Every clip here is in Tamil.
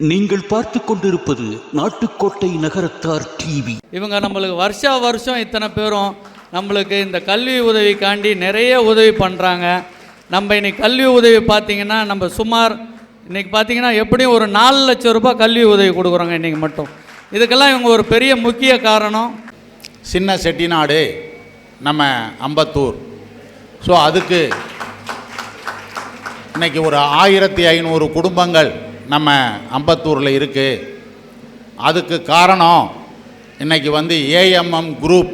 நீங்கள் பார்த்து கொண்டிருப்பது நாட்டுக்கோட்டை நகரத்தார் டிவி. இவங்க நம்மளுக்கு வருஷா வருஷம் இத்தனை பேரும் நம்மளுக்கு இந்த கல்வி உதவிக்காண்டி நிறைய உதவி பண்ணுறாங்க நம்ம இன்னைக்கு கல்வி உதவி பார்த்திங்கன்னா நம்ம சுமார் இன்றைக்கி பார்த்தீங்கன்னா எப்படியும் ஒரு நாலு லட்சம் ரூபாய் கல்வி உதவி கொடுக்குறோங்க இன்றைக்கி மட்டும். இதுக்கெல்லாம் இவங்க ஒரு பெரிய முக்கிய காரணம். சின்ன செட்டிநாடு நம்ம அம்பத்தூர். ஸோ அதுக்கு இன்னைக்கு ஒரு ஆயிரத்தி ஐநூறு குடும்பங்கள் நம்ம அம்பத்தூரில் இருக்குது அதுக்கு காரணம் இன்றைக்கி வந்து ஏஎம்எம் குரூப்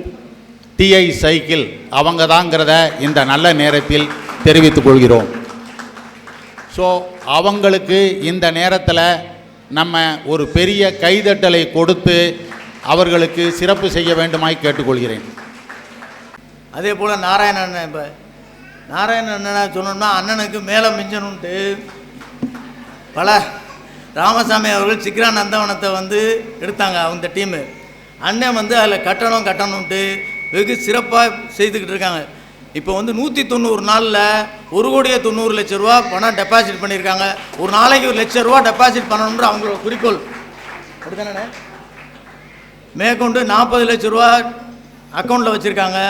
டிஐ சைக்கிள் அவங்க தாங்கிறத இந்த நல்ல நேரத்தில் தெரிவித்துக் கொள்கிறோம். ஸோ அவங்களுக்கு இந்த நேரத்தில் நம்ம ஒரு பெரிய கைதட்டலை கொடுத்து அவர்களுக்கு சிறப்பு செய்ய வேண்டுமாய் கேட்டுக்கொள்கிறேன். அதே போல் நாராயணன் இப்போ நாராயணன் என்ன சொன்னோம்னா அண்ணனுக்கு மேலே மிஞ்சணுன்ட்டு பல ராமசாமி அவர்கள் சிக்ரா நந்தவனத்தை வந்து எடுத்தாங்க அவங்க டீமு. அண்ணன் வந்து அதில் கட்டணம் கட்டணுன்ட்டு வெகு சிறப்பாக செய்துக்கிட்டு இருக்காங்க. இப்போ வந்து நூற்றி தொண்ணூறு நாளில் ஒரு கோடியே தொண்ணூறு லட்ச ரூபா பணம் டெபாசிட் பண்ணியிருக்காங்க. ஒரு நாளைக்கு ஒரு லட்ச ரூபா டெபாசிட் பண்ணணுன்ற அவங்களோட குறிக்கோள். அப்படித்தானே? மேற்கொண்டு நாற்பது லட்ச ரூபா அக்கௌண்ட்டில் வச்சுருக்காங்க.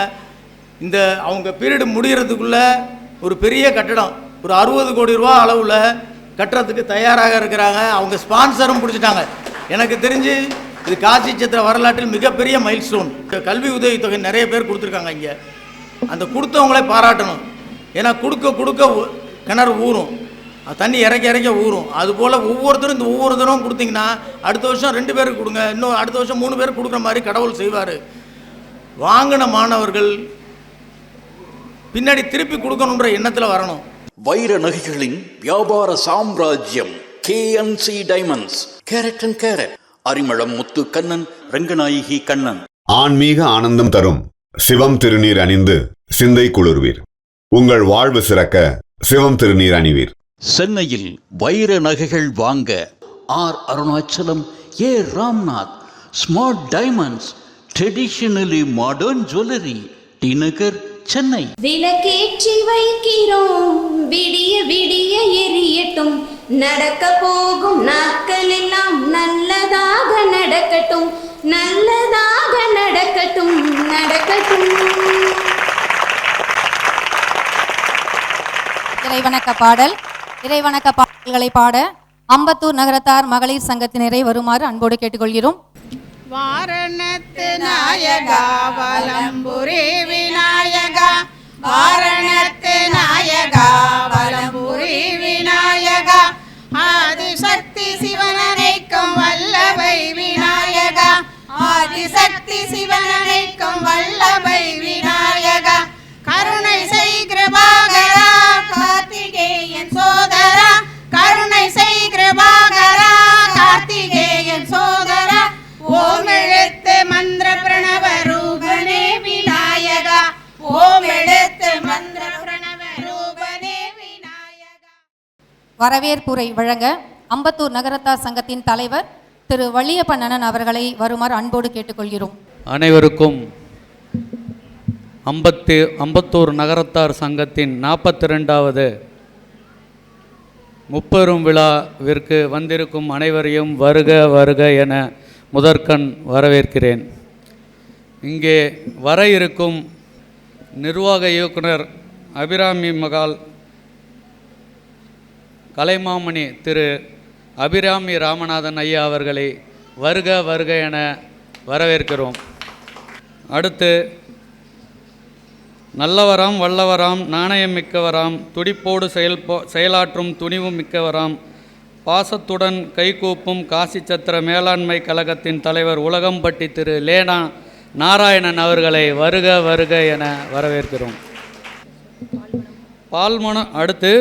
இந்த அவங்க பீரியடு முடிகிறதுக்குள்ளே ஒரு பெரிய கட்டடம். ஒரு அறுபது கோடி ரூபா அளவில் கட்டுறதுக்கு தயாராக இருக்கிறாங்க. அவங்க ஸ்பான்சரும் பிடிச்சிட்டாங்க. எனக்கு தெரிஞ்சு இது காசி சித்திர வரலாற்றில் மிகப்பெரிய மைல்ஸ்டோன் கல்வி உதவித்தொகை நிறைய பேர் கொடுத்துருக்காங்க இங்கே. அந்த கொடுத்தவங்களே பாராட்டணும். ஏன்னா கொடுக்க கொடுக்க கிணறு ஊறும். தண்ணி இறக்க இறக்க ஊறும். அதுபோல் ஒவ்வொருத்தரும் இந்த ஒவ்வொருத்தரும் கொடுத்தீங்கன்னா அடுத்த வருஷம் ரெண்டு பேருக்கு கொடுங்க. இன்னும் அடுத்த வருஷம் மூணு பேருக்கு கொடுக்குற மாதிரி கடவுள் செய்வார். வாங்கின மாணவர்கள் பின்னாடி திருப்பி கொடுக்கணுன்ற எண்ணத்தில் வரணும். வைர நகைகளின் வியாபார சாம்ராஜ்யம் KNC diamonds carat and carat Arimalam Muthu Kannan Ranganayaki Kannan. ஆன்மீக ஆனந்தம் தரும் சிவம் திருநீர் அணிந்து சிந்தை குளிர்வீர். உங்கள் வாழ்வு சிறக்க சிவம் திருநீர் அணிவீர். சென்னையில் வைர நகைகள் வாங்க R Arunachalam A Ramnath smart diamonds traditionally modern jewellery T Nagar Chennai. விளக்கேற்றி வைக்கிறோம். விடிய விடிய எரியட்டும். நடக்க போகும் நாட்கள் எல்லாம் நல்லதாக நடக்கட்டும். நல்லதாக நடக்கட்டும். நடக்கட்டும். இறைவணக்க பாடல். இறைவணக்க பாடல்களை பாட அம்பத்தூர் நகரத்தார் மகளிர் சங்கத்தினரை வருமாறு அன்போடு கேட்டுக்கொள்கிறோம். வாரணத்து நாயகா வலம்புரி விநாயகா. வாரணத்து நாயகா வலம்புரி விநாயகா. ஆதிசக்தி சிவனனைக்கும் வல்லபை விநாயகா. ஆதிசக்தி சிவனனைக்கும் வல்லபை விநாயகா வரவேற்புரை வழங்க அம்பத்தூர் நகரத்தார் சங்கத்தின் தலைவர் திரு வள்ளியப்பண்ணன் அவர்களை வருமாறு அன்போடு கேட்டுக்கொள்கிறோம். அனைவருக்கும் அம்பத்து அம்பத்தூர் நகரத்தார் சங்கத்தின் நாற்பத்தி ரெண்டாவது முப்பெரும் விழாவிற்கு வந்திருக்கும் அனைவரையும் வருக வருக என முதற்கண் வரவேற்கிறேன். இங்கே வர இருக்கும் நிர்வாக இயக்குனர் அபிராமி மகால் கலைமாமணி திரு அபிராமி ராமநாதன் ஐயா அவர்களை வருக வருக என வரவேற்கிறோம். அடுத்து நல்லவராம் வல்லவராம் நாணயம் மிக்கவராம் துடிப்போடு செயல்போ செயலாற்றும் துணிவு மிக்கவராம் பாசத்துடன் கைகூப்பும் காசி சத்திர மேலாண்மை கழகத்தின் தலைவர் உலகம்பட்டி திரு லேனா நாராயணன் அவர்களை வருக வருக என வரவேற்கிறோம். பால்மனம் அடுத்து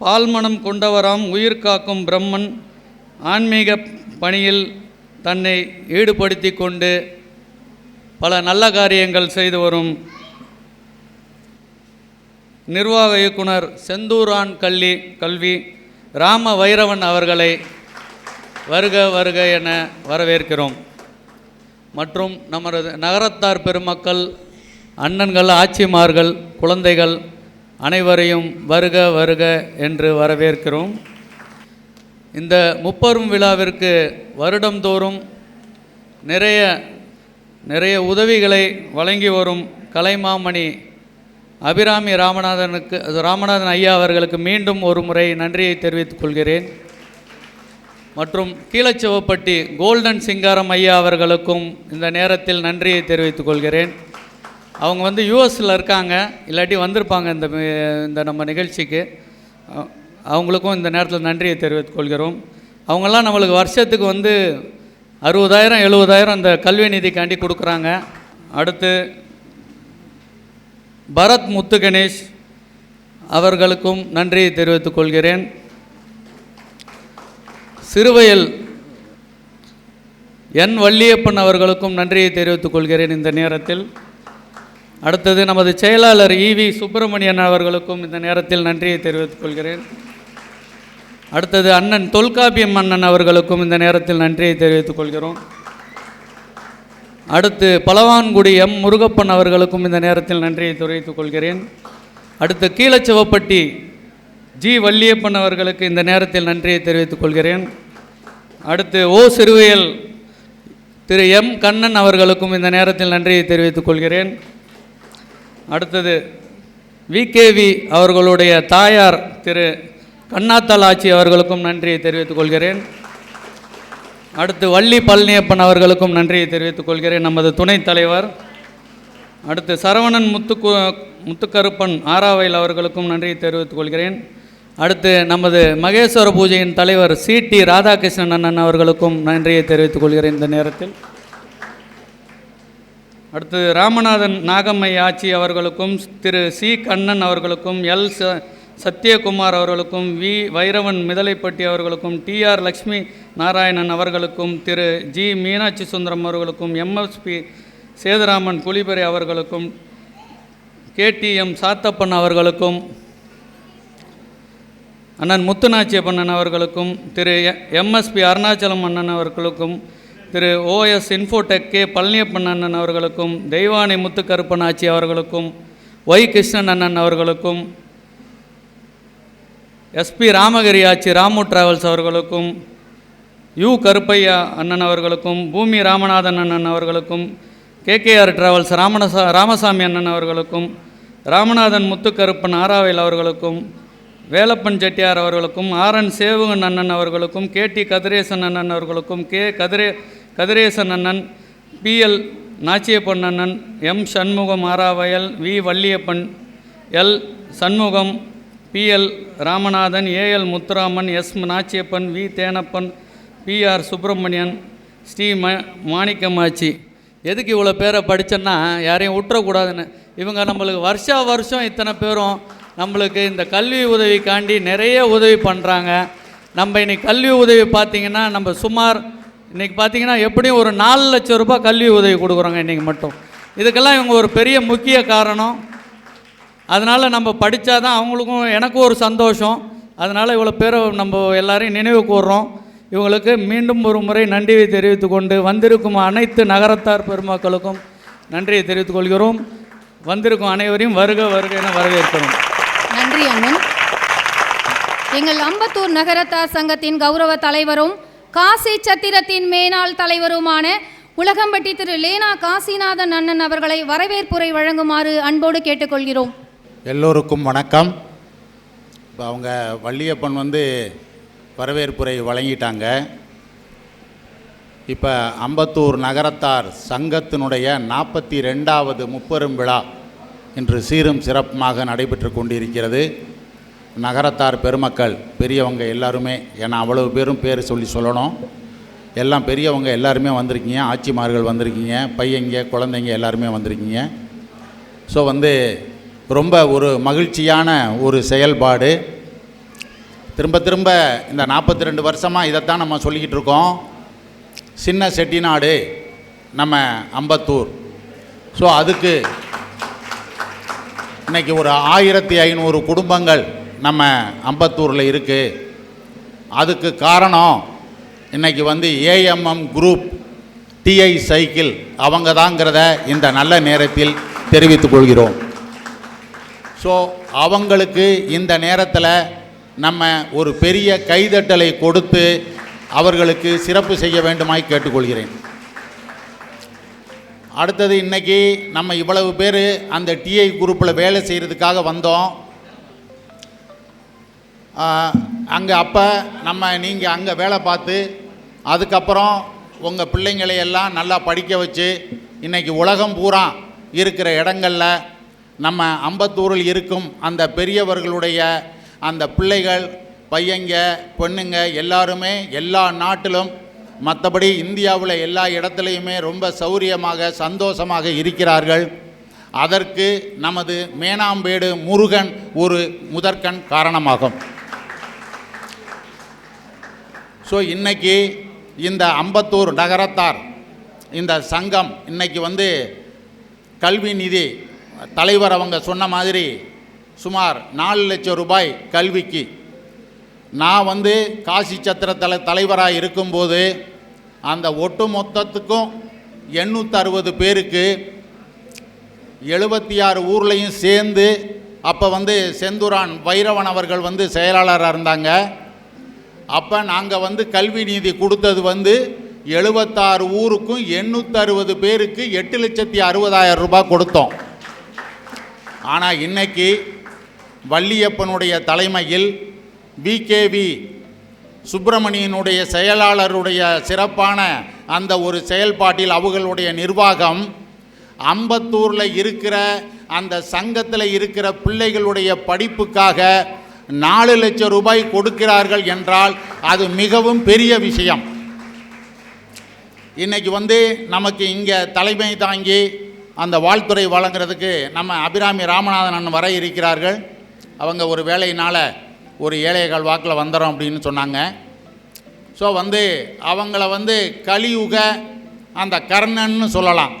பால்மணம் கொண்டவராம் உயிர் காக்கும் பிரம்மன் ஆன்மீக பணியில் தன்னை ஈடுபடுத்தி கொண்டு பல நல்ல காரியங்கள் செய்து வரும். நிர்வாக இயக்குனர் செந்தூரான் கல்வி கல்வி ராம வைரவன் அவர்களை வருக வருக என வரவேற்கிறோம். மற்றும் நமது நகரத்தார் பெருமக்கள் அண்ணன்கள் ஆட்சிமார்கள் குழந்தைகள் அனைவரையும் வருக வருக என்று வரவேற்கிறோம். இந்த முப்பெரும் விழாவிற்கு வருடந்தோறும் நிறைய நிறைய உதவிகளை வழங்கி வரும் கலைமாமணி அபிராமி ராமநாதனுக்கு ராமநாதன் ஐயா அவர்களுக்கு மீண்டும் ஒரு முறை நன்றியை தெரிவித்துக் கொள்கிறேன். மற்றும் கீழச்சிவப்பட்டி கோல்டன் சிங்காரம் ஐயா அவர்களுக்கும் இந்த நேரத்தில் நன்றியை தெரிவித்துக் கொள்கிறேன். அவங்க வந்து யூஎஸில் இருக்காங்க. இல்லாட்டி வந்திருப்பாங்க இந்த இந்த நம்ம நிகழ்ச்சிக்கு. அவங்களுக்கும் இந்த நேரத்தில் நன்றியை தெரிவித்துக் கொள்கிறோம். அவங்கெல்லாம் நம்மளுக்கு வருஷத்துக்கு வந்து அறுபதாயிரம் எழுபதாயிரம் இந்த கல்வி நிதிக்காண்டி கொடுக்குறாங்க. அடுத்து பரத் முத்து கணேஷ் அவர்களுக்கும் நன்றியை தெரிவித்துக் கொள்கிறேன். சிறுவயல் என் வள்ளியப்பன் அவர்களுக்கும் நன்றியை தெரிவித்துக் கொள்கிறேன் இந்த நேரத்தில். அடுத்தது நமது செயலாளர் ஈவி சுப்பிரமணியன் அவர்களுக்கும் இந்த நேரத்தில் நன்றியை தெரிவித்துக் கொள்கிறேன். அடுத்தது அண்ணன் தொல்காப்பியம் அண்ணன் அவர்களுக்கும் இந்த நேரத்தில் நன்றியை தெரிவித்துக் கொள்கிறோம். அடுத்து பலவான்குடி எம் முருகப்பன் அவர்களுக்கும் இந்த நேரத்தில் நன்றியை தெரிவித்துக் கொள்கிறேன். அடுத்து கீழச்சிவப்பட்டி ஜி வள்ளியப்பன் அவர்களுக்கு இந்த நேரத்தில் நன்றியை தெரிவித்துக் கொள்கிறேன். அடுத்து ஓ சிறுவையல் திரு எம் கண்ணன் அவர்களுக்கும் இந்த நேரத்தில் நன்றியை தெரிவித்துக் கொள்கிறேன். அடுத்தது விகேவி அவர்களுடைய தாயார் திரு கண்ணாத்தாள் அவர்களுக்கும் நன்றியை தெரிவித்துக் கொள்கிறேன். அடுத்து வள்ளி பழனியப்பன் அவர்களுக்கும் நன்றியை தெரிவித்துக் கொள்கிறேன் நமது துணைத் தலைவர். அடுத்து சரவணன் முத்துக்கு முத்துக்கருப்பன் ஆராவையில் அவர்களுக்கும் நன்றியை தெரிவித்துக் கொள்கிறேன். அடுத்து நமது மகேஸ்வர பூஜையின் தலைவர் சி டி ராதாகிருஷ்ணன் அண்ணன் அவர்களுக்கும் நன்றியை தெரிவித்துக் கொள்கிறேன் இந்த நேரத்தில். அடுத்து ராமநாதன் நாகம்மை ஆச்சி அவர்களுக்கும் திரு சி. கண்ணன் அவர்களுக்கும் எல். ச. சத்யகுமார் அவர்களுக்கும் வி. வைரவன் மிதலைப்பட்டி அவர்களுக்கும் டி. ஆர். லக்ஷ்மி நாராயணன் அவர்களுக்கும் திரு ஜி. மீனாட்சி சுந்தரம் அவர்களுக்கும் எம்எஸ்பி சேதுராமன் குளிபெரி அவர்களுக்கும் கேடிஎம் சாத்தப்பன் அவர்களுக்கும் அண்ணன் முத்துநாச்சியப்பண்ணன் அவர்களுக்கும் திரு எம்எஸ்பி அருணாச்சலம் அண்ணன் அவர்களுக்கும் Thiru OS Infotech K Palaniappan அண்ணன் அவர்களுக்கும் தெய்வானை முத்துக்கருப்பனாச்சி அவர்களுக்கும் ஒய் கிருஷ்ணன் அண்ணன் அவர்களுக்கும் எஸ்பி ராமகிரி ஆச்சி ராமு டிராவல்ஸ் அவர்களுக்கும் யு கருப்பையா அண்ணன் அவர்களுக்கும் பூமி ராமநாதன் அண்ணன் அவர்களுக்கும் கேகேஆர் டிராவல்ஸ் ராமனசா ராமசாமி அண்ணன் அவர்களுக்கும் ராமநாதன் முத்துக்கருப்பன் ஆராவேல் அவர்களுக்கும் வேலப்பன் செட்டியார் அவர்களுக்கும் ஆர்என் சேவுகன் அண்ணன் அவர்களுக்கும் கேடி கதிரேசன் அண்ணன் அவர்களுக்கும் கே கதிரே கதிரேசன் அண்ணன் பிஎல் நாச்சியப்பன் அண்ணன் M Shanmugam Aravayal V Valliappan L Shanmugam PL Ramanathan AL Muthuraman S Nachiappan V Thenappan PR Subramanian Shri ம மாணிக்கமாச்சி. எதுக்கு இவ்வளோ பேரை படித்தேன்னா யாரையும் விட்டுறக்கூடாதுன்னு இவங்க நம்மளுக்கு வருஷா வருஷம் இத்தனை பேரும் நம்மளுக்கு இந்த கல்வி உதவிக்காண்டி நிறைய உதவி பண்ணுறாங்க நம்ம இன்றைக்கி கல்வி உதவி பார்த்திங்கன்னா நம்ம சுமார் இன்றைக்கி பார்த்தீங்கன்னா எப்படியும் ஒரு நாலு லட்சம் ரூபாய் கல்வி உதவி கொடுக்குறோங்க இன்றைக்கி மட்டும். இதுக்கெல்லாம் இவங்க ஒரு பெரிய முக்கிய காரணம். அதனால் நம்ம படித்தா தான் அவங்களுக்கும் எனக்கும் ஒரு சந்தோஷம். அதனால் இவ்வளோ பேரை நம்ம எல்லாரையும் நினைவு கூர்றோம். இவங்களுக்கு மீண்டும் ஒரு முறை நன்றியை தெரிவித்து கொண்டு வந்திருக்கும் அனைத்து நகரத்தார் பெருமக்களுக்கும் நன்றியை தெரிவித்துக் கொள்கிறோம். வந்திருக்கும் அனைவரையும் வருக வருக என வரவேற்கிறோம். நன்றி அண்ணன் எங்கள் அம்பத்தூர் நகரத்தார் சங்கத்தின் கௌரவ தலைவரும் காசி சத்திரத்தின் மேனாள் தலைவருமான உலகம்பட்டி திரு லேனா காசிநாதன் அண்ணன் அவர்களை வரவேற்புரை வழங்குமாறு அன்போடு கேட்டுக்கொள்கிறோம். எல்லோருக்கும் வணக்கம். இப்போ அவங்க வள்ளியப்பன் வந்து வரவேற்புரை வழங்கிட்டாங்க. இப்போ அம்பத்தூர் நகரத்தார் சங்கத்தினுடைய நாற்பத்தி ரெண்டாவது முப்பெரும் விழா. இன்று சீரும் சிறப்புமாக நடைபெற்று கொண்டிருக்கிறது. நகரத்தார் பெருமக்கள் பெரியவங்க எல்லாருமே ஏன்னா அவ்வளவு பேரும் பேர் சொல்லி சொல்லணும். எல்லாம் பெரியவங்க எல்லாருமே வந்திருக்கீங்க ஆட்சிமார்கள் வந்திருக்கீங்க பையங்க குழந்தைங்க எல்லாருமே வந்திருக்கீங்க. ஸோ வந்து ரொம்ப ஒரு மகிழ்ச்சியான ஒரு செயல்பாடு. திரும்ப திரும்ப இந்த நாற்பத்தி ரெண்டு வருஷமாக இதைத்தான் நம்ம சொல்லிக்கிட்டு இருக்கோம். சின்ன செட்டிநாடு நம்ம அம்பத்தூர். ஸோ அதுக்கு இன்றைக்கி ஒரு ஆயிரத்தி ஐநூறு குடும்பங்கள் நம்ம அம்பத்தூரில் இருக்குது அதுக்கு காரணம் இன்றைக்கி வந்து ஏஎம்எம் குரூப் டிஐ சைக்கிள் அவங்க தாங்கிறத இந்த நல்ல நேரத்தில் தெரிவித்துக் கொள்கிறோம். ஸோ அவங்களுக்கு இந்த நேரத்தில் நம்ம ஒரு பெரிய கைதட்டலை கொடுத்து அவர்களுக்கு சிறப்பு செய்ய வேண்டுமாய் கேட்டுக்கொள்கிறேன். அடுத்தது இன்னைக்கு நம்ம இவ்வளவு பேர் அந்த டிஐ குரூப்பில் வேலை செய்கிறதுக்காக வந்தோம். அங்கே அப்போ நம்ம நீங்கள் அங்கே வேலை பார்த்து அதுக்கப்புறம் உங்கள் பிள்ளைங்களையெல்லாம் நல்லா படிக்க வச்சு இன்றைக்கி உலகம் பூரா இருக்கிற இடங்களில் நம்ம அம்பத்தூரில் இருக்கும் அந்த பெரியவர்களுடைய அந்த பிள்ளைகள் பையங்க பொண்ணுங்க எல்லாருமே எல்லா நாட்டிலும் மற்றபடி இந்தியாவில் எல்லா இடத்துலையுமே ரொம்ப சௌரியமாக சந்தோஷமாக இருக்கிறார்கள். அதற்கு நமது மேனாம்பேடு முருகன் ஒரு முதற்கண் காரணமாகும். ஸோ இன்றைக்கி இந்த அம்பத்தூர் நகரத்தார் இந்த சங்கம் இன்னைக்கு வந்து கல்வி நிதி தலைவர் அவங்க சொன்ன மாதிரி சுமார் நாலு லட்சம் ரூபாய் கல்விக்கு நான் வந்து காசி சத்திர தலை தலைவராக இருக்கும்போது அந்த ஒட்டு மொத்தத்துக்கும் எண்ணூற்றறுபது பேருக்கு எழுபத்தி ஆறு ஊர்லேயும் சேர்ந்து அப்போ வந்து செந்துரான் வைரவன் அவர்கள் வந்து செயலாளராக இருந்தாங்க. அப்போ நாங்கள் வந்து கல்வி நீதி கொடுத்தது வந்து எழுபத்தாறு ஊருக்கும் எண்ணூற்றறுபது பேருக்கு எட்டு லட்சத்தி அறுபதாயிரம் ரூபாய் கொடுத்தோம். ஆனால் இன்னைக்கு வள்ளியப்பனுடைய தலைமையில் பிகேவி சுப்பிரமணியனுடைய செயலாளருடைய சிறப்பான அந்த ஒரு செயல்பாட்டில் அவர்களுடைய நிர்வாகம் அம்பத்தூரில் இருக்கிற அந்த சங்கத்தில் இருக்கிற பிள்ளைகளுடைய படிப்புக்காக நாலு லட்சம் ரூபாய் கொடுக்கிறார்கள் என்றால் அது மிகவும் பெரிய விஷயம். இன்றைக்கி வந்து நமக்கு இங்கே தலைமை தாங்கி அந்த வாழ்த்துறை வழங்குறதுக்கு நம்ம அபிராமி ராமநாதன் அண்ணன் வர இருக்கிறார்கள். அவங்க ஒரு வேலையினால் ஒரு ஏழைகள் வாக்கில் வந்துடும் அப்படின்னு சொன்னாங்க. ஸோ வந்து அவங்கள வந்து கலியுக அந்த கர்ணன்னு சொல்லலாம்.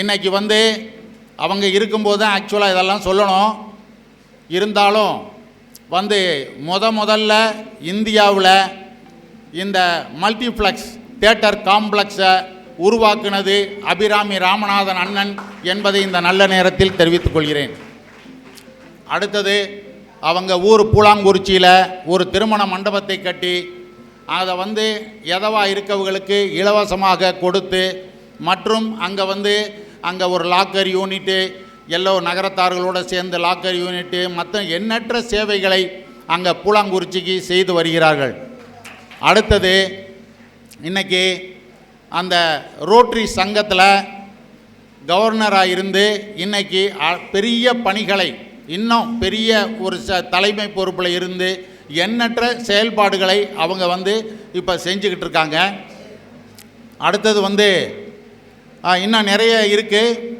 இன்றைக்கி வந்து அவங்க இருக்கும்போது தான் ஆக்சுவலாக இதெல்லாம் சொல்லணும். இருந்தாலும் வந்து முத முதல்ல இந்தியாவில் இந்த மல்டிப்ளெக்ஸ் தேட்டர் காம்ப்ளெக்ஸை உருவாக்குனது அபிராமி ராமநாதன் அண்ணன் என்பதை இந்த நல்ல நேரத்தில் தெரிவித்துக் கொள்கிறேன். அடுத்தது அவங்க ஊர் பூலாங்குறிச்சியில் ஒரு திருமண மண்டபத்தை கட்டி அதை வந்து எதவா இருக்கவங்களுக்கு இலவசமாக கொடுத்து மற்றும் அங்கே வந்து அங்கே ஒரு லாக்கர் யூனிட்டு எல்லோ நகரத்தார்களோடு சேர்ந்து லாக்கர் யூனிட்டு மற்ற எண்ணற்ற சேவைகளை அங்கே பூலாங்குறிச்சிக்கு செய்து வருகிறார்கள். அடுத்தது இன்றைக்கி அந்த ரோட்ரி சங்கத்தில் கவர்னராக இருந்து இன்றைக்கி பெரிய பணிகளை இன்னும் பெரிய ஒரு ச தலைமை பொறுப்பில் இருந்து எண்ணற்ற செயல்பாடுகளை அவங்க வந்து இப்போ செஞ்சுக்கிட்டு இருக்காங்க. அடுத்தது வந்து இன்னும் நிறைய இருக்குது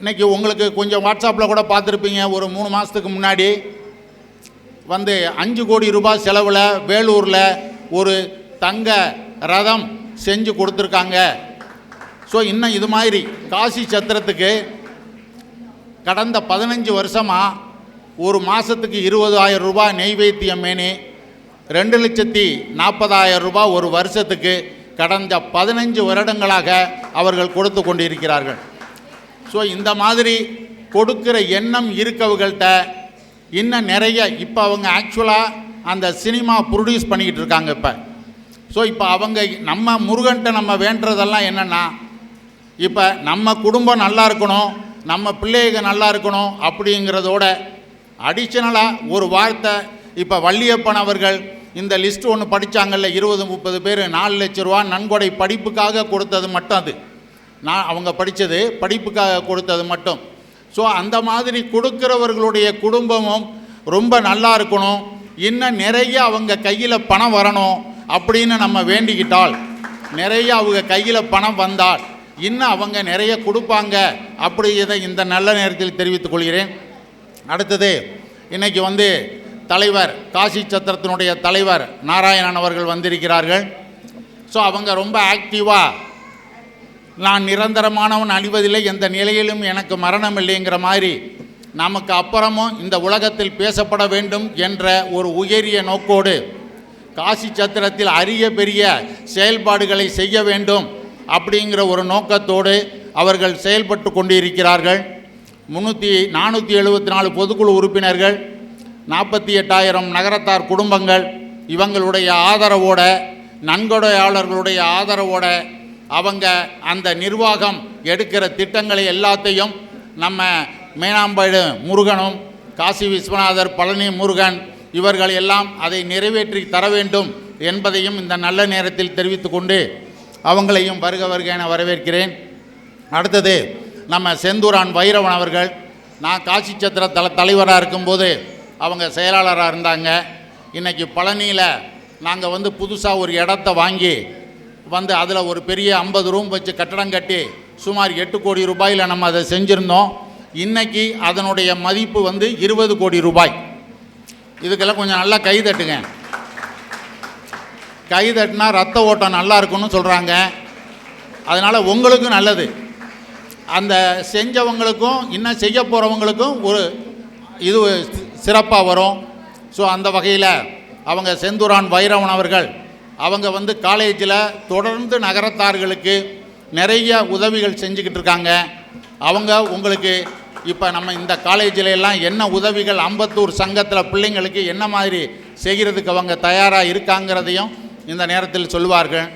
இன்றைக்கி உங்களுக்கு கொஞ்சம் வாட்ஸ்அப்பில் கூட பார்த்துருப்பீங்க. ஒரு மூணு மாதத்துக்கு முன்னாடி வந்து அஞ்சு கோடி ரூபாய் செலவில் வேலூரில் ஒரு தங்க ரதம் செஞ்சு கொடுத்துருக்காங்க. ஸோ இன்னும் இது மாதிரி காசி சத்திரத்துக்கு கடந்த பதினஞ்சு வருஷமாக ஒரு மாதத்துக்கு இருபதாயிரம் ரூபாய் நெய்வேத்தியம் மேனி ரெண்டு லட்சத்தி நாற்பதாயிரம் ரூபாய் ஒரு வருஷத்துக்கு கடந்த பதினஞ்சு வருடங்களாக அவர்கள் கொடுத்து கொண்டிருக்கிறார்கள். ஸோ இந்த மாதிரி கொடுக்கிற எண்ணம் இருக்கவங்கள்ட்ட இன்னும் நிறைய இப்போ அவங்க ஆக்சுவலாக அந்த சினிமா ப்ரொடியூஸ் பண்ணிக்கிட்டு இருக்காங்க இப்போ. ஸோ இப்போ அவங்க நம்ம முருகன்ட்ட நம்ம வேண்டுறதெல்லாம் என்னென்னா இப்போ நம்ம குடும்பம் நல்லா இருக்கணும் நம்ம பிள்ளைங்க நல்லா இருக்கணும் அப்படிங்கிறதோட அடிஷ்னலாக ஒரு வார்த்தை இப்போ வள்ளியப்பன் அவர்கள் இந்த லிஸ்ட் ஒன்று படித்தாங்கல்ல இருபது முப்பது பேர் நாலு லட்ச ரூபா நன்கொடை படிப்புக்காக கொடுத்தது மட்டும் அது. நான் அவங்க படித்தது படிப்புக்காக கொடுத்தது மட்டும். ஸோ அந்த மாதிரி கொடுக்குறவர்களுடைய குடும்பமும் ரொம்ப நல்லா இருக்கணும். இன்னும் நிறைய அவங்க கையில் பணம் வரணும் அப்படின்னு நம்ம வேண்டிக்கிட்டால் நிறைய அவங்க கையில் பணம் வந்தால் இன்னும் அவங்க நிறைய கொடுப்பாங்க அப்படி இதை இந்த நல்ல நேரத்தில் தெரிவித்துக் கொள்கிறேன். அடுத்தது இன்றைக்கி வந்து தலைவர் காசி சத்திரத்தினுடைய தலைவர் நாராயணன் அவர்கள் வந்திருக்கிறார்கள். ஸோ அவங்க ரொம்ப ஆக்டிவாக நான் நிரந்தரமானவன் அழிவதில்லை எந்த நிலையிலும் எனக்கு மரணம் இல்லைங்கிற மாதிரி நமக்கு அப்புறமும் இந்த உலகத்தில் பேசப்பட வேண்டும் என்ற ஒரு உயரிய நோக்கோடு காசி சத்திரத்தில் அரிய பெரிய செயல்பாடுகளை செய்ய வேண்டும். அப்படிங்கிற ஒரு நோக்கத்தோடு அவர்கள் செயல்பட்டு கொண்டிருக்கிறார்கள். முந்நூற்றி நானூற்றி எழுபத்தி நாலு பொதுக்குழு உறுப்பினர்கள் நாற்பத்தி எட்டாயிரம் நகரத்தார் குடும்பங்கள் இவங்களுடைய ஆதரவோட நன்கொடையாளர்களுடைய ஆதரவோட அவங்க அந்த நிர்வாகம் எடுக்கிற திட்டங்களை எல்லாத்தையும் நம்ம மேனாம்பேடு முருகனும் காசி விஸ்வநாதர் பழனி முருகன் இவர்கள் எல்லாம் அதை நிறைவேற்றி தர வேண்டும் என்பதையும் இந்த நல்ல நேரத்தில் தெரிவித்துக்கொண்டு அவங்களையும் வருக வருக என வரவேற்கிறேன். அடுத்தது நம்ம செந்தூரான் வைரவன் அவர்கள். நான் காசி சத்திர தல தலைவராக இருக்கும்போது அவங்க செயலாளராக இருந்தாங்க. இன்றைக்கி பழனியில் நாங்கள் வந்து புதுசாக ஒரு இடத்த வாங்கி வந்து அதில் ஒரு பெரிய ஐம்பது ரூம் வச்சு கட்டடம் கட்டி சுமார் எட்டு கோடி ரூபாயில் நம்ம அதை செஞ்சுருந்தோம். இன்றைக்கி அதனுடைய மதிப்பு வந்து இருபது கோடி ரூபாய். இதுக்கெல்லாம் கொஞ்சம் நல்லா கை தட்டுங்க. கை தட்டினா ரத்த ஓட்டம் நல்லா இருக்கும்னு சொல்கிறாங்க அதனால் உங்களுக்கும் நல்லது. அந்த செஞ்சவங்களுக்கும் இன்னும் செய்ய போகிறவங்களுக்கும் ஒரு இது சிறப்பாக வரும். ஸோ அந்த வகையில் அவங்க செந்தூரான் வைரவன் அவர்கள் அவங்க வந்து காலேஜில் தொடர்ந்து நகரத்தார்களுக்கு நிறைய உதவிகள் செஞ்சுக்கிட்டு இருக்காங்க. அவங்க உங்களுக்கு இப்போ நம்ம இந்த காலேஜில் எல்லாம் என்ன உதவிகள் அம்பத்தூர் சங்கத்தில் பிள்ளைங்களுக்கு என்ன மாதிரி செய்கிறதுக்கு அவங்க தயாராக இருக்காங்கிறதையும் இந்த நேரத்தில் சொல்லுவார்கள்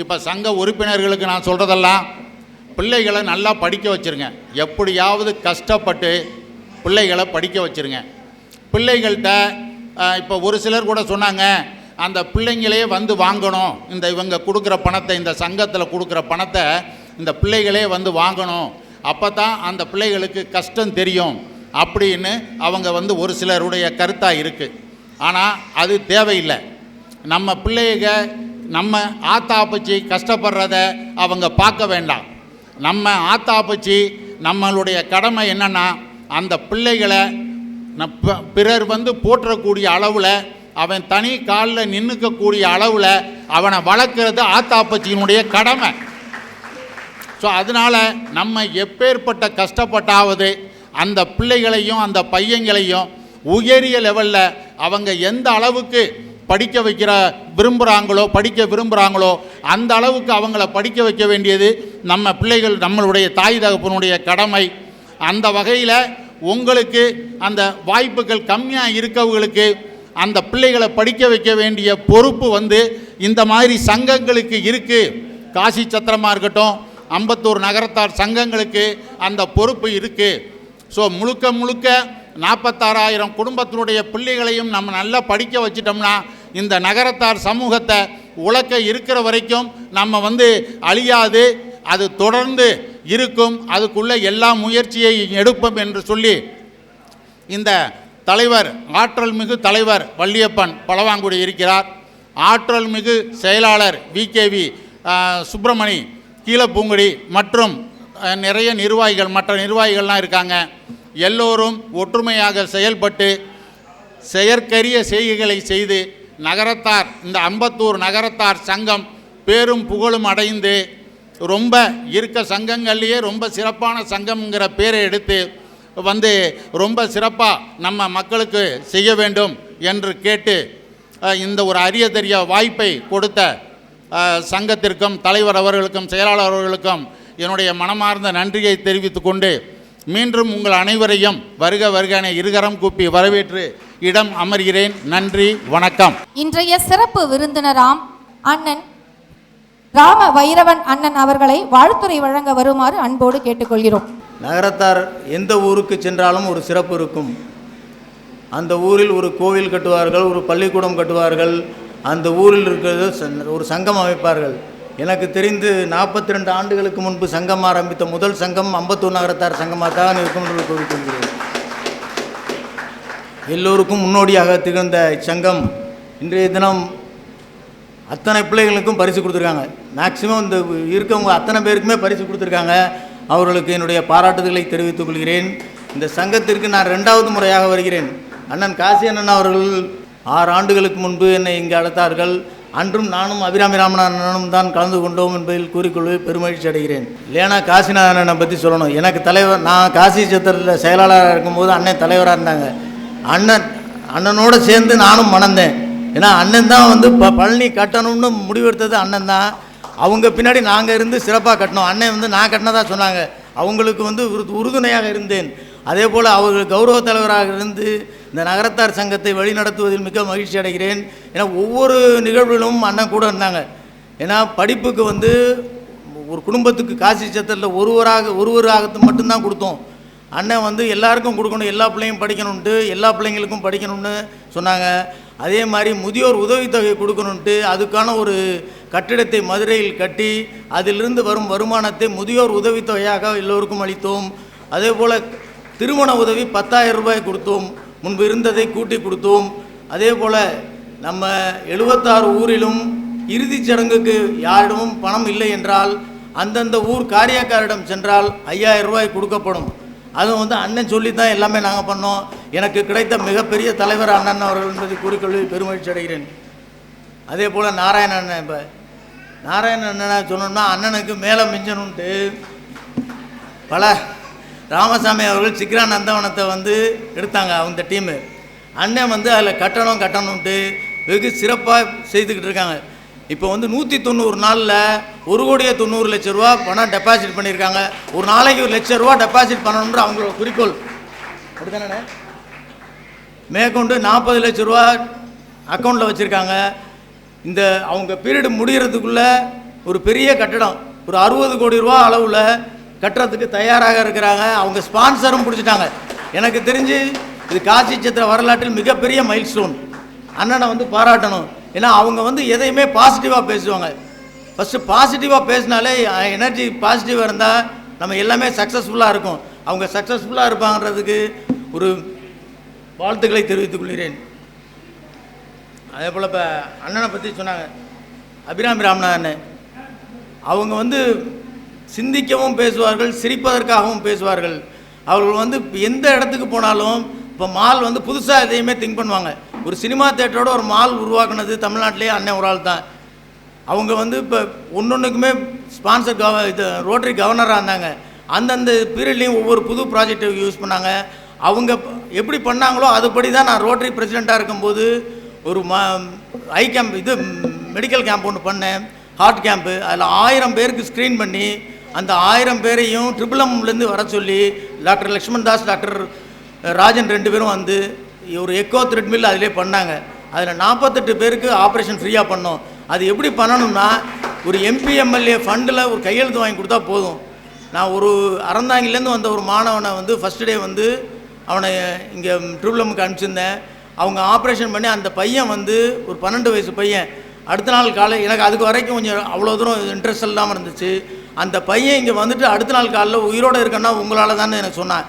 இப்போ சங்க உறுப்பினர்களுக்கு நான் சொல்கிறதெல்லாம் பிள்ளைகளை நல்லா படிக்க வச்சுருங்க. எப்படியாவது கஷ்டப்பட்டு பிள்ளைகளை படிக்க வச்சுருங்க. பிள்ளைகள்கிட்ட இப்போ ஒரு சிலர் கூட சொன்னாங்க அந்த பிள்ளைங்களே வந்து வாங்கணும் இந்த இவங்க கொடுக்குற பணத்தை இந்த சங்கத்தில் கொடுக்குற பணத்தை இந்த பிள்ளைகளே வந்து வாங்கணும். அப்போ தான் அந்த பிள்ளைகளுக்கு கஷ்டம் தெரியும் அப்படின்னு அவங்க வந்து ஒரு சிலருடைய கருத்தாக இருக்குது ஆனால் அது தேவையில்லை. நம்ம பிள்ளைக நம்ம ஆத்தாப்பச்சி கஷ்டப்படுறத அவங்க பார்க்க வேண்டாம். நம்ம ஆத்தாப்பச்சி நம்மளுடைய கடமை என்னென்னா அந்த பிள்ளைகளை ந- ப- பிறர் வந்து போற்றக்கூடிய அளவில் அவன் தனி காலில் நின்றுக்கக்கூடிய அளவில் அவனை வளர்க்குறது ஆத்தாப்பச்சியினுடைய கடமை. ஸோ அதனால் நம்ம எப்பேற்பட்ட கஷ்டப்பட்டாவது அந்த பிள்ளைகளையும் அந்த பையங்களையும் உயரிய லெவலில் அவங்க எந்த அளவுக்கு படிக்க வைக்கிற விரும்புகிறாங்களோ படிக்க விரும்புகிறாங்களோ அந்த அளவுக்கு அவங்கள படிக்க வைக்க வேண்டியது நம்ம பிள்ளைகள் நம்மளுடைய தாய் தகப்பனுடைய கடமை. அந்த வகையில் உங்களுக்கு அந்த வாய்ப்புகள் கம்மியாக இருக்கவங்களுக்கு அந்த பிள்ளைகளை படிக்க வைக்க வேண்டிய பொறுப்பு வந்து இந்த மாதிரி சங்கங்களுக்கு இருக்குது காசி சத்திரமாக இருக்கட்டும் அம்பத்தூர் நகரத்தார் சங்கங்களுக்கு அந்த பொறுப்பு இருக்குது ஸோ முழுக்க முழுக்க நாற்பத்தாறாயிரம் குடும்பத்தினுடைய பிள்ளைகளையும் நம்ம நல்லா படிக்க வச்சிட்டோம்னா இந்த நகரத்தார் சமூகத்தை உழைக்க இருக்கிற வரைக்கும் நம்ம வந்து அழியாது அது தொடர்ந்து இருக்கும் அதுக்குள்ளே எல்லா முயற்சியை எடுப்போம் என்று சொல்லி இந்த தலைவர் ஆற்றல் மிகு தலைவர் வள்ளியப்பன் பழவாங்குடி இருக்கிறார். ஆற்றல் மிகு செயலாளர் விகேவி சுப்பிரமணி கீழப்பூங்குடி மற்றும் நிறைய நிர்வாகிகள் மற்ற நிர்வாகிகள்லாம் இருக்காங்க. எல்லோரும் ஒற்றுமையாக செயல்பட்டு செயற்கரிய செய்கைகளை செய்து நகரத்தார் இந்த அம்பத்தூர் நகரத்தார் சங்கம் பேரும் புகழும் அடைந்து ரொம்ப இருக்க சங்கங்கள்லேயே ரொம்ப சிறப்பான சங்கம்ங்கிற பேரை எடுத்து வந்து ரொம்ப சிறப்பாக நம்ம மக்களுக்கு செய்ய வேண்டும் என்று கேட்டு இந்த ஒரு அரிய தெரிய வாய்ப்பை கொடுத்த சங்கத்திற்கும் தலைவர் அவர்களுக்கும் செயலாளர் அவர்களுக்கும் என்னுடைய மனமார்ந்த நன்றியை தெரிவித்து கொண்டு மீண்டும் உங்கள் அனைவரையும் வருக வருகனை இருகரம் கூப்பி வரவேற்று இடம் அமர்கிறேன். நன்றி வணக்கம். இன்றைய சிறப்பு விருந்தினராம் அண்ணன் ராம வைரவன் அண்ணன் அவர்களை வாழ்த்துரை வழங்க வருமாறு அன்போடு கேட்டுக்கொள்கிறோம். நகரத்தார் எந்த ஊருக்கு சென்றாலும் ஒரு சிறப்பு இருக்கும். அந்த ஊரில் ஒரு கோவில் கட்டுவார்கள் ஒரு பள்ளிக்கூடம் கட்டுவார்கள். அந்த ஊரில் இருக்கிறது ஒரு சங்கம் அமைப்பார்கள். எனக்கு தெரிந்து நாற்பத்தி ரெண்டு ஆண்டுகளுக்கு முன்பு சங்கம் ஆரம்பித்த முதல் சங்கம் அம்பத்தூர் நகரத்தார் சங்கமாக தான் இருக்கும் என்று கூறிக்கொள்கிறேன். எல்லோருக்கும் முன்னோடியாக திகழ்ந்த இச்சங்கம் இன்றைய தினம் அத்தனை பிள்ளைகளுக்கும் பரிசு கொடுத்துருக்காங்க. மேக்சிமம் இந்த இருக்கவங்க அத்தனை பேருக்குமே பரிசு கொடுத்துருக்காங்க. அவர்களுக்கு என்னுடைய பாராட்டுதலை தெரிவித்துக் கொள்கிறேன். இந்த சங்கத்திற்கு நான் ரெண்டாவது முறையாக வருகிறேன். அண்ணன் காசி அண்ணன் அவர்கள் ஆறு ஆண்டுகளுக்கு முன்பு என்னை இங்கு அழைத்தார்கள். அன்றும் நானும் அபிராமி ராமநாதனும் தான் கலந்து கொண்டோம் என்பதில் கூறிக்கொள்வே பெருமகிழ்ச்சி அடைகிறேன். இல்லைனா காசிநாதன் அண்ணனை பற்றி சொல்லணும். எனக்கு தலைவர் நான் காசி சத்திரத்தில் செயலாளராக இருக்கும்போது அண்ணன் தலைவராக இருந்தாங்க. அண்ணன் அண்ணனோட சேர்ந்து நானும் மணந்தேன். ஏன்னா அண்ணன் தான் வந்து ப பழனி கட்டணும்னு முடிவெடுத்தது அண்ணன் தான். அவங்க பின்னாடி நாங்கள் இருந்து சிறப்பாக கட்டினோம் அண்ணன் வந்து நான் கட்டினதாக சொன்னாங்க. அவங்களுக்கு வந்து உறுதுணையாக இருந்தேன். அதே போல் அவர்கள் கௌரவ தலைவராக இருந்து இந்த நகரத்தார் சங்கத்தை வழிநடத்துவதில் மிக மகிழ்ச்சி அடைகிறேன். ஏன்னா ஒவ்வொரு நிகழ்விலும் அண்ணன் கூட இருந்தாங்க. ஏன்னா படிப்புக்கு வந்து ஒரு குடும்பத்துக்கு காசி சத்திரத்தில் ஒருவராக ஒருவராக மட்டும்தான் கொடுத்தோம். அண்ணன் வந்து எல்லாருக்கும் கொடுக்கணும் எல்லா பிள்ளையும் படிக்கணுன்ட்டு எல்லா பிள்ளைங்களுக்கும் படிக்கணும்னு சொன்னாங்க. அதே மாதிரி முதியோர் உதவித்தொகை கொடுக்கணுன்ட்டு அதுக்கான ஒரு கட்டிடத்தை மதுரையில் கட்டி அதிலிருந்து வரும் வருமானத்தை முதியோர் உதவித்தொகையாக எல்லோருக்கும் அளித்தோம். அதே போல் திருமண உதவி பத்தாயிரம் ரூபாய் கொடுத்தோம். முன்பு இருந்ததை கூட்டி கொடுத்தோம். அதே போல் நம்ம எழுபத்தாறு ஊரிலும் இறுதிச் சடங்குக்கு யாரிடமும் பணம் இல்லை என்றால் அந்தந்த ஊர் காரியக்காரிடம் சென்றால் ஐயாயிரம் ரூபாய் கொடுக்கப்படும். அதுவும் வந்து அண்ணன் சொல்லி தான் எல்லாமே நாங்கள் பண்ணோம். எனக்கு கிடைத்த மிகப்பெரிய தலைவர் அண்ணன் அவர்கள் என்பதை கூறிக்கொள்வதில் பெருமகிழ்ச்சி அடைகிறேன். அதே போல் நாராயண அண்ணன் இப்போ நாராயண அண்ணனை சொன்னோம்னா அண்ணனுக்கு மேலே மிஞ்சணுன்ட்டு பல ராமசாமி அவர்கள் சிக்ரா நந்தவனத்தை வந்து எடுத்தாங்க அவங்க டீமு. அண்ணன் வந்து அதில் கட்டணம் கட்டணுன்ட்டு வெகு சிறப்பாக செய்துக்கிட்டு இருக்காங்க. இப்போ வந்து நூற்றி தொண்ணூறு நாளில் ஒரு கோடியே தொண்ணூறு லட்ச ரூபா பணம் டெபாசிட் பண்ணியிருக்காங்க. ஒரு நாளைக்கு ஒரு லட்ச ரூபா டெபாசிட் பண்ணணுன்ற அவங்களோட குறிக்கோள். அப்படித்தானே? மேற்கொண்டு நாற்பது லட்ச ரூபா அக்கௌண்ட்டில் வச்சுருக்காங்க. இந்த அவங்க பீரியடு முடிகிறதுக்குள்ளே ஒரு பெரிய கட்டடம். ஒரு அறுபது கோடி ரூபா அளவில் கட்டுறதுக்கு தயாராக இருக்கிறாங்க. அவங்க ஸ்பான்சரும் பிடிச்சிட்டாங்க. எனக்கு தெரிஞ்சு இது காசி சித்திர வரலாற்றில் மிகப்பெரிய மைல்ஸ்டோன் அண்ணனை வந்து பாராட்டணும். ஏன்னா அவங்க வந்து எதையுமே பாசிட்டிவாக பேசுவாங்க. ஃபஸ்ட்டு பாசிட்டிவாக பேசினாலே எனர்ஜி பாசிட்டிவாக இருந்தால் நம்ம எல்லாமே சக்ஸஸ்ஃபுல்லாக இருக்கும். அவங்க சக்ஸஸ்ஃபுல்லாக இருப்பாங்கிறதுக்கு ஒரு வாழ்த்துக்களை தெரிவித்துக் கொள்கிறேன். அதே போல் இப்போ அண்ணனை பற்றி சொன்னாங்க. அபிராமி ராமநாதன் அவங்க வந்து சிந்திக்கவும் பேசுவார்கள் சிரிப்பதற்காகவும் பேசுவார்கள். அவர்கள் வந்து எந்த இடத்துக்கு போனாலும் இப்போ மால் வந்து புதுசாக எதையுமே திங்க் பண்ணுவாங்க. ஒரு சினிமா தேட்டரோட ஒரு மால் உருவாக்குனது தமிழ்நாட்டிலே அண்ணன் ஒரு ஆள் தான். அவங்க வந்து இப்போ ஒன்றொன்றுக்குமே ஸ்பான்சர் கவ இது ரோட்டரி கவர்னராக இருந்தாங்க. அந்தந்த பீரியட்லேயும் ஒவ்வொரு புது ப்ராஜெக்டை யூஸ் பண்ணாங்க. அவங்க எப்படி பண்ணாங்களோ அதுபடி தான் நான் ரோட்டரி பிரசிடெண்ட்டாக இருக்கும்போது ஒரு ம ஐ கேம்ப் இது மெடிக்கல் கேம்ப் ஒன்று பண்ணேன். ஹார்ட் கேம்ப்பு அதில் ஆயிரம் பேருக்கு ஸ்க்ரீன் பண்ணி அந்த ஆயிரம் பேரையும் ட்ரிபிள் எம்லேருந்து வர சொல்லி டாக்டர் லக்ஷ்மண் தாஸ் டாக்டர் ராஜன் ரெண்டு பேரும் வந்து ஒரு எக்கோ த்ரெட்மில் அதிலே பண்ணாங்க. அதில் நாற்பத்தெட்டு பேருக்கு ஆப்ரேஷன் ஃப்ரீயாக பண்ணோம். அது எப்படி பண்ணணும்னா ஒரு எம்பி எம்எல்ஏ ஃபண்டில் ஒரு கையெழுத்து வாங்கி கொடுத்தா போதும். நான் ஒரு அறந்தாங்கிலேருந்து வந்த ஒரு மாணவனை வந்து ஃபஸ்ட் டே வந்து அவனை இங்கே ட்ரிபிளமுக்கு அனுப்பிச்சிருந்தேன். அவங்க ஆப்ரேஷன் பண்ணி அந்த பையன் வந்து ஒரு பன்னெண்டு வயசு பையன். அடுத்த நாள் காலை எனக்கு அதுக்கு வரைக்கும் கொஞ்சம் அவ்வளோ தூரம் இன்ட்ரெஸ்ட் இல்லாமல் இருந்துச்சு. அந்த பையன் இங்கே வந்துட்டு அடுத்த நாள் காலைல உயிரோடு இருக்கன்னா உங்களால் தானே எனக்கு சொன்னான்.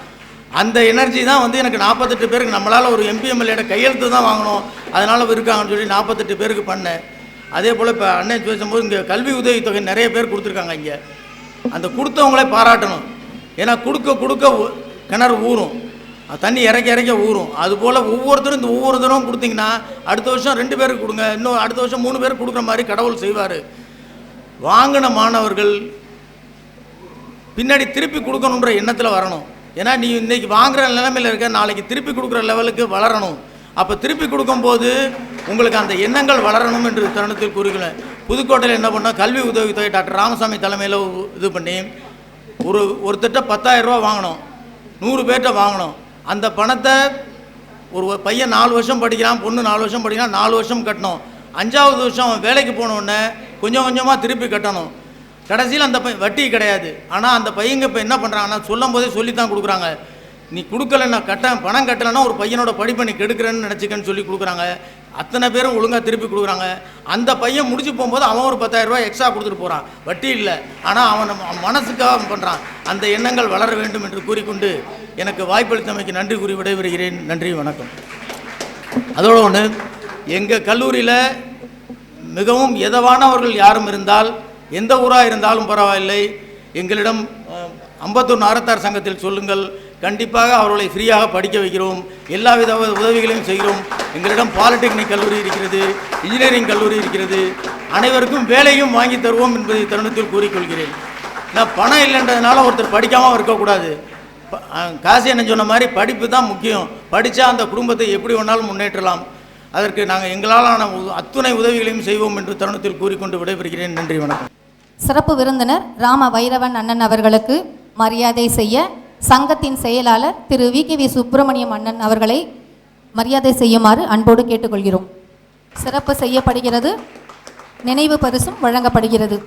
அந்த எனர்ஜி தான் வந்து எனக்கு நாற்பத்தெட்டு பேருக்கு நம்மளால் ஒரு எம்பிஎம்எல்ஏட கையெழுத்து தான் வாங்கணும். அதனால் இருக்காங்கன்னு சொல்லி நாற்பத்தெட்டு பேருக்கு பண்ணேன். அதே போல் இப்போ அண்ணன் பேசும்போது இங்கே கல்வி உதவித்தொகை நிறைய பேர் கொடுத்துருக்காங்க இங்கே. அந்த கொடுத்தவங்களே பாராட்டணும். ஏன்னா கொடுக்க கொடுக்க கிணறு ஊறும். தண்ணி இறக்க இறக்க ஊறும். அதுபோல் ஒவ்வொருத்தரும் இந்த ஒவ்வொரு தடவும் கொடுத்தீங்கன்னா அடுத்த வருஷம் ரெண்டு பேருக்கு கொடுங்க. இன்னும் அடுத்த வருஷம் மூணு பேருக்கு கொடுக்குற மாதிரி கடவுள் செய்வார். வாங்கின மாணவர்கள் பின்னாடி திருப்பி கொடுக்கணுன்ற எண்ணத்தில் வரணும். ஏன்னா நீ இன்னைக்கு வாங்குற நிலைமையில் இருக்க நாளைக்கு திருப்பி கொடுக்குற லெவலுக்கு வளரணும். அப்போ திருப்பி கொடுக்கும்போது உங்களுக்கு அந்த எண்ணங்கள் வளரணும் என்று தருணத்தில் கூறுகிறேன் புதுக்கோட்டையில் என்ன பண்ணோம்? கல்வி உதவித்தொகை டாக்டர் ராமசாமி தலைமையில் இது பண்ணி ஒரு ஒருத்தட்ட பத்தாயிரம் ரூபா வாங்கினோம். நூறு பேர்கிட்ட வாங்கினோம். அந்த பணத்தை ஒரு பையன் நாலு வருஷம் படிக்கிறான் பொண்ணு நாலு வருஷம் படிக்கிறான் நாலு வருஷம் கட்டணும். அஞ்சாவது வருஷம் அவன் வேலைக்கு போனோடனே கொஞ்சம் கொஞ்சமாக திருப்பி கட்டணும். கடைசியில் அந்த பையன் வட்டி கிடையாது. ஆனால் அந்த பையங்க இப்போ என்ன பண்ணுறாங்கன்னா சொல்லும் போதே சொல்லி தான் கொடுக்குறாங்க. நீ கொடுக்கலன்னா கட்ட பணம் கட்டலைன்னா ஒரு பையனோட படிப்பை நீ கெடுக்கிறேன்னு நினச்சிக்கன்னு சொல்லி கொடுக்குறாங்க. அத்தனை பேரும் ஒழுங்காக திருப்பி கொடுக்குறாங்க. அந்த பையன் முடிச்சு போகும்போது அவன் ஒரு பத்தாயிரம் ரூபாய் எக்ஸ்ட்ரா கொடுத்துட்டு போகிறான் வட்டி இல்லை. ஆனால் அவன் மனசுக்காக பண்ணுறான் அந்த எண்ணங்கள் வளர வேண்டும் என்று கூறிக்கொண்டு எனக்கு வாய்ப்பளித்தமைக்கு நன்றி கூறி விடைபெறுகிறேன். நன்றி வணக்கம். அதோட ஒன்று எங்கள் கல்லூரியில் மிகவும் எதவானவர்கள் யாரும் இருந்தால் எந்த ஊராக இருந்தாலும் பரவாயில்லை. எங்களிடம் அம்பத்தூர் நாரத்தார் சங்கத்தில் சொல்லுங்கள். கண்டிப்பாக அவர்களை ஃப்ரீயாக படிக்க வைக்கிறோம். எல்லா வித உதவிகளையும் செய்கிறோம். எங்களிடம் பாலிடெக்னிக் கல்லூரி இருக்கிறது இன்ஜினியரிங் கல்லூரி இருக்கிறது. அனைவருக்கும் வேலையும் வாங்கி தருவோம் என்பதை தருணத்தில் கூறிக்கொள்கிறேன். நான் பணம் இல்லைன்றதுனால ஒருத்தர் படிக்காமல் இருக்கக்கூடாது. காசு காசி என்ன சொன்ன மாதிரி படிப்பு தான் முக்கியம். படித்தா அந்த குடும்பத்தை எப்படி வேணாலும் முன்னேற்றலாம். அதற்கு நாங்கள் எங்களாலான அத்துணை உதவிகளையும் செய்வோம் என்று தருணத்தில் கூறிக்கொண்டு விடைபெறுகிறேன். நன்றி வணக்கம். சிறப்பு விருந்தினர் ராம வைரவன் அண்ணன் அவர்களுக்கு மரியாதை செய்ய சங்கத்தின் செயலாளர் Thiru V K V Subramaniam அண்ணன் அவர்களை மரியாதை செய்யுமாறு அன்போடு கேட்டுக்கொள்கிறோம். சிறப்பு செய்யப்படுகிறது. நினைவு பரிசும் வழங்கப்படுகிறது.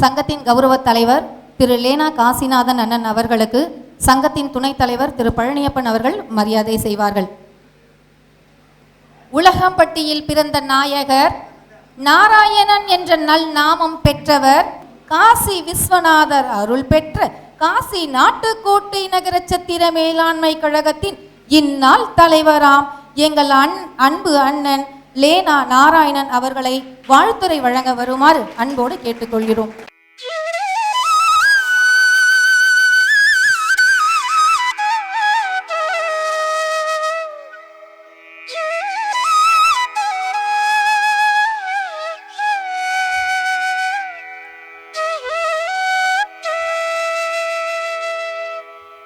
சங்கத்தின் கௌரவ தலைவர் திரு லேனா காசிநாதன் அண்ணன் அவர்களுக்கு சங்கத்தின் துணைத் தலைவர் திரு பழனியப்பன் அவர்கள் மரியாதை செய்வார்கள். உலகம்பட்டியில் பிறந்த நாயகர் நாராயணன் என்ற நல் நாமம் பெற்றவர் காசி விஸ்வநாதர் அருள் பெற்ற காசி நாட்டுக்கோட்டை நகர சத்திர மேலாண்மை கழகத்தின் இந்நாள் தலைவராம் எங்கள் அன் அன்பு அண்ணன் லேனா நாராயணன் அவர்களை வாழ்த்துறை வழங்க வருமாறு அன்போடு கேட்டுக்கொள்கிறோம்.